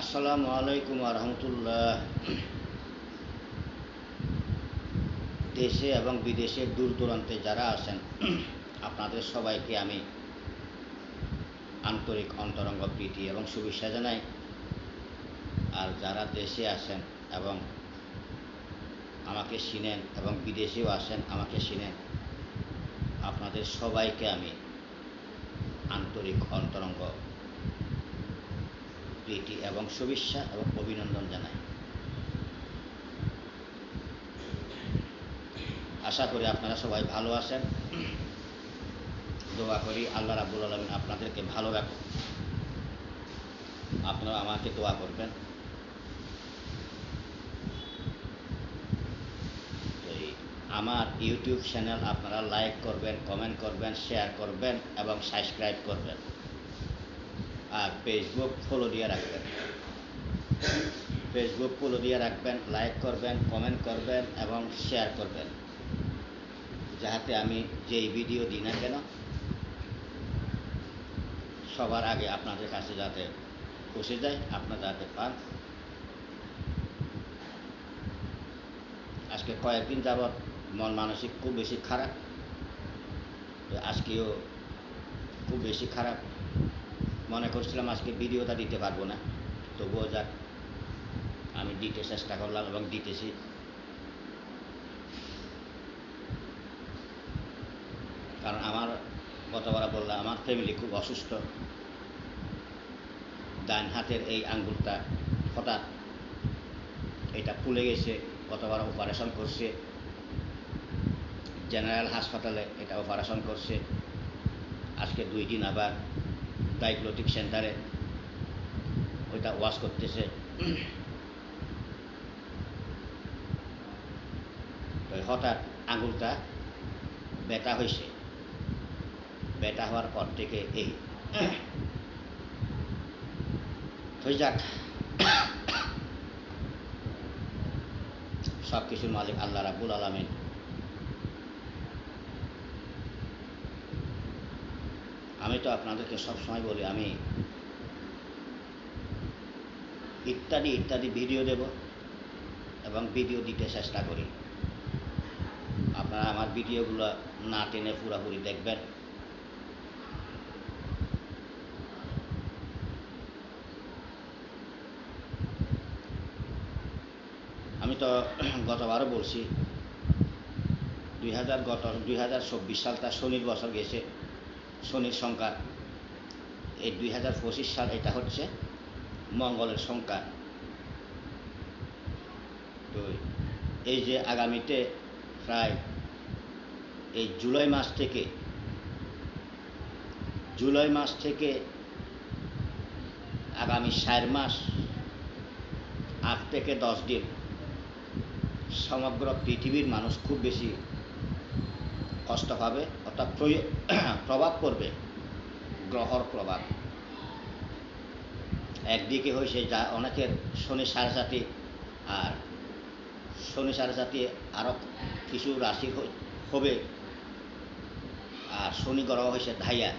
আসসালামু আলাইকুম রহমতুল্লাহ দেশে এবং বিদেশে দূর দূরান্তে যারা আছেন, আপনাদের সবাইকে আমি আন্তরিক অন্তরঙ্গ প্রীতি এবং শুভেচ্ছা জানাই। আর যারা দেশে আছেন এবং আমাকে চিনেন এবং বিদেশেও আসেন, আমাকে চিনেন, আপনাদের সবাইকে আমি আন্তরিক অন্তরঙ্গ প্রীতি এবং শুভেচ্ছা এবং অভিনন্দন জানাই। আশা করি আপনারা সবাই ভালো আছেন। দোয়া করি আল্লাহ রাবুল আলমিন আপনাদেরকে ভালো রাখুন আপনারা আমাকে দোয়া করবেন। আমার ইউটিউব চ্যানেল আপনারা লাইক করবেন, কমেন্ট করবেন, শেয়ার করবেন এবং সাবস্ক্রাইব করবেন। আর ফেসবুক ফলো দিয়ে রাখবেন। ফেসবুক ফলো দিয়ে রাখবেন লাইক করবেন কমেন্ট করবেন এবং শেয়ার করবেন। যাহাতে আমি যেই ভিডিও দিই না কেন, সবার আগে আপনাদের কাছে যাতে পৌঁছে যায়, আপনারা যাতে পান। আজকে কয়েকদিন যাবৎ মন মানসিক খুব বেশি খারাপ। আজকেও খুব বেশি খারাপ। মনে করছিলাম আজকে ভিডিওটা দিতে পারব না। তবুও যাক, আমি দিতে চেষ্টা করলাম এবং দিতেছি। কারণ আমার গতবার বললাম আমার ফ্যামিলি খুব অসুস্থ। ডান হাতের এই আঙ্গুলটা হঠাৎ এটা ফুলে গেছে, গতবার অপারেশন করছে। জেনারেল হাসপাতালে এটা অপারেশন করছে। আজকে দুই দিন আবার ডায়াগনস্টিক সেন্টারে ওইটা ওয়াশ করতেছে। হঠাৎ আঙুলটা ব্যথা হয়েছে। ব্যথা হওয়ার পর থেকে এই। যাক। সব কিছুর মালিক আল্লাহ রাবুল আলমিন আমি তো আপনাদেরকে সবসময় বলি, আমি ইত্যাদি ইত্যাদি ভিডিও দেব এবং ভিডিও দিতে চেষ্টা করি। আপনারা আমার ভিডিওগুলো না টেনে পুরাপুরি দেখবেন। আমি তো গতবারও বলছি, দুই হাজার গত, দুই হাজার চব্বিশ সালটা শনির বছর গেছে। শনির সংখ্যা। এই দুই হাজার পঁচিশ সাল এটা হচ্ছে মঙ্গলের সংখ্যা। তো এই যে আগামীতে প্রায় এই জুলাই মাস থেকে, জুলাই মাস থেকে আগামী চার মাস আট থেকে দশ দিন সমগ্র পৃথিবীর মানুষ খুব বেশি কষ্ট পাবে। অর্থাৎ প্রভাব পড়বে, গ্রহর প্রভাব। একদিকে হয়েছে যা অনেকের শনি সাড়ে সাথে আর শনি সাড়ে সাথে আরও কিছু রাশি হবে। আর শনি গ্রহ হয়েছে ধাইয়া।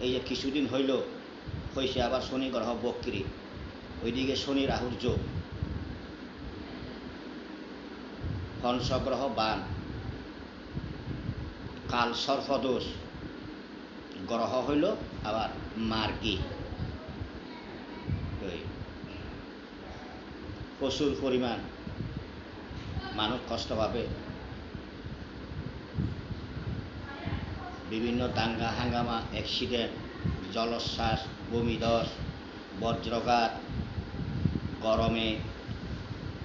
এই যে কিছুদিন হইল হয়েছে আবার শনি গ্রহ বক্রি। ওইদিকে শনি রাহুর যোগ। হংসগ্রহ বান। কাল সর্পদোষ। গ্রহ হইল আবার মার্গি। প্রচুর পরিমাণ মানুষ কষ্ট পাবে। বিভিন্ন দাঙ্গা, হাঙ্গামা অ্যাক্সিডেন্ট জলোচ্ছ্বাস বমিদস বজ্রঘাত, গরমে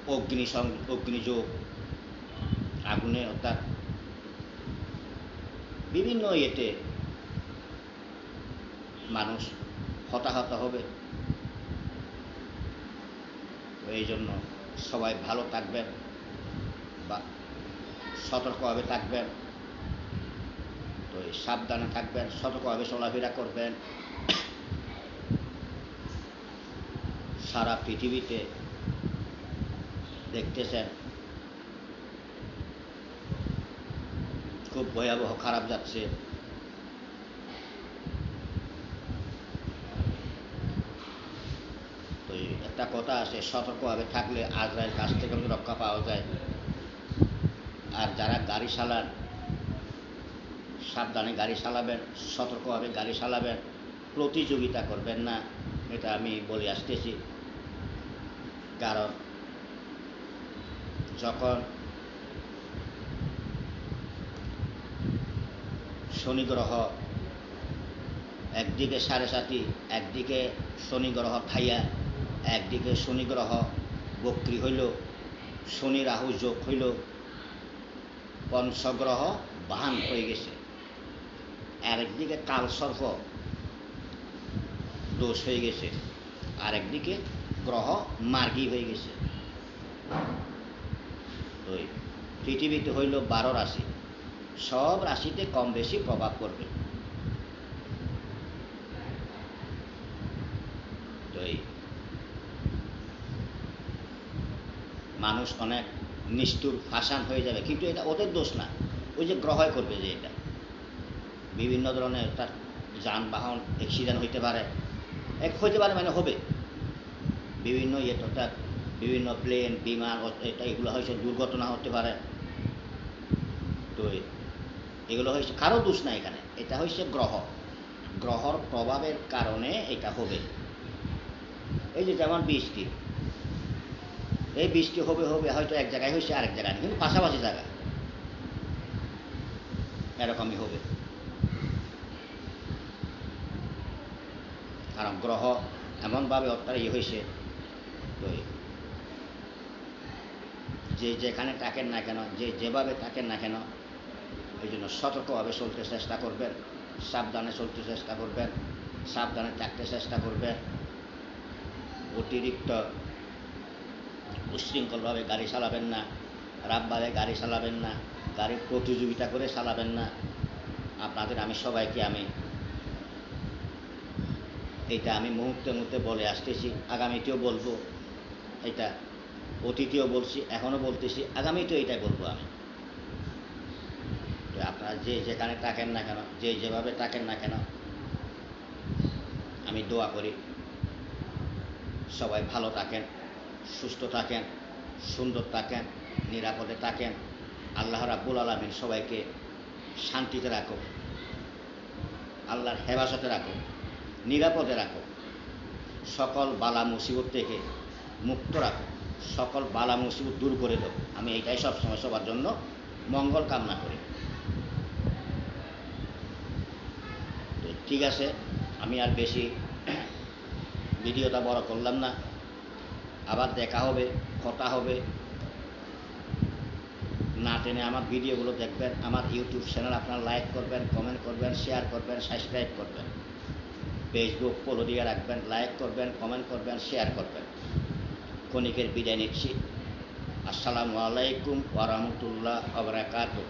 অগ্নি অগ্নিযোগ, আগুনে অর্থাৎ বিভিন্ন ইয়েতে মানুষ হতাহত হবে। এই জন্য সবাই ভালো থাকবেন বা সতর্কভাবে থাকবেন। তো সাবধানে থাকবেন, সতর্কভাবে চলাফেরা করবেন। সারা পৃথিবীতে দেখতেছেন খুব ভয়াবহ খারাপ যাচ্ছে। একটা কথা আছে সতর্কভাবে থাকলে আজরায়ের কাছ থেকে রক্ষা পাওয়া যায়। আর যারা গাড়ি চালান, সাবধানে গাড়ি চালাবেন সতর্কভাবে গাড়ি চালাবেন, প্রতিযোগিতা করবেন না, এটা আমি বলে আসতেছি। কারণ যখন শনি গ্রহ একদিকে সাড়ে সাতি একদিকে শনি গ্রহ খাইয়া, একদিকে শনি গ্রহ বক্রি হইল, শনি রাহু যোগ হইল, পঞ্চগ্রহ বাহান হয়ে গেছে। আর একদিকে কালসর্প দোষ হয়ে গেছে আর একদিকে গ্রহ মার্গী হয়ে গেছে। পৃথিবীতে হইল বারো রাশি। সব রাশিতে কম বেশি প্রভাব পড়বে। তো এই মানুষ অনেক নিষ্ঠুর, ফাঁসান হয়ে যাবে, কিন্তু এটা ওদের দোষ না। ওই যে গ্রহয় করবে যে এটা। বিভিন্ন ধরনের তার যানবাহন অ্যাক্সিডেন্ট হইতে পারে। এক হইতে পারে মানে হবে। বিভিন্ন ইয়ে অর্থাৎ বিভিন্ন প্লেন বিমান এটা এগুলো হয়েছে দুর্ঘটনা হতে পারে। তো এগুলো হয়েছে কারও দোষ না এখানে, এটা হয়েছে গ্রহ। গ্রহর প্রভাবের কারণে এটা হবে। এই যে যেমন বৃষ্টি, এই বৃষ্টি হবে হবে, হয়তো এক জায়গায় হয়েছে আরেক জায়গায় কিন্তু পাশাপাশি জায়গা। এরকমই হবে। কারণ গ্রহ এমনভাবে অত্যার ইয়ে হয়েছে তো যে যেখানে থাকেন না কেন, যে যেভাবে থাকেন না কেন এই জন্য সতর্কভাবে চলতে চেষ্টা করবেন, সাবধানে চলতে চেষ্টা করবেন, সাবধানে থাকতে চেষ্টা করবেন। অতিরিক্ত উশৃঙ্খলভাবে গাড়ি চালাবেন না রাবভাবে গাড়ি চালাবেন না গাড়ি প্রতিযোগিতা করে চালাবেন না। আপনাদের, আমি সবাইকে, আমি এটা আমি মুহূর্তে মুহূর্তে বলে আসতেছি, আগামীতেও বলব এটা অতীতেও বলছি, এখনও বলতেছি, আগামীতেও এটাই বলব আমি। আপনারা যে যেখানে থাকেন না কেন, যে যেভাবে থাকেন না কেন, আমি দোয়া করি, সবাই ভালো থাকেন, সুস্থ থাকেন, সুন্দর থাকেন, নিরাপদে থাকেন। আল্লাহ রাব্বুল আলমিন সবাইকে শান্তিতে রাখো আল্লাহর হেফাজতে রাখো নিরাপদে রাখো সকল বালা মুসিবত থেকে মুক্ত রাখো সকল বালা মুসিবত দূর করে দাও আমি এইটাই সবসময় সবার জন্য মঙ্গল কামনা করি তো ঠিক আছে, আমি আর বেশি ভিডিওটা বড় করলাম না। আবার দেখা হবে, কথা হবে। না টেনে আমার ভিডিওগুলো দেখবেন, আমার ইউটিউব চ্যানেল আপনার লাইক করবেন কমেন্ট করবেন শেয়ার করবেন সাবস্ক্রাইব করবেন। ফেসবুক ফলো দিয়ে রাখবেন লাইক করবেন কমেন্ট করবেন শেয়ার করবেন। ক্ষণিকের বিদায় নিচ্ছি। আসসালামু আলাইকুম ওরহমতুল্লাহ আবরাকাতুহ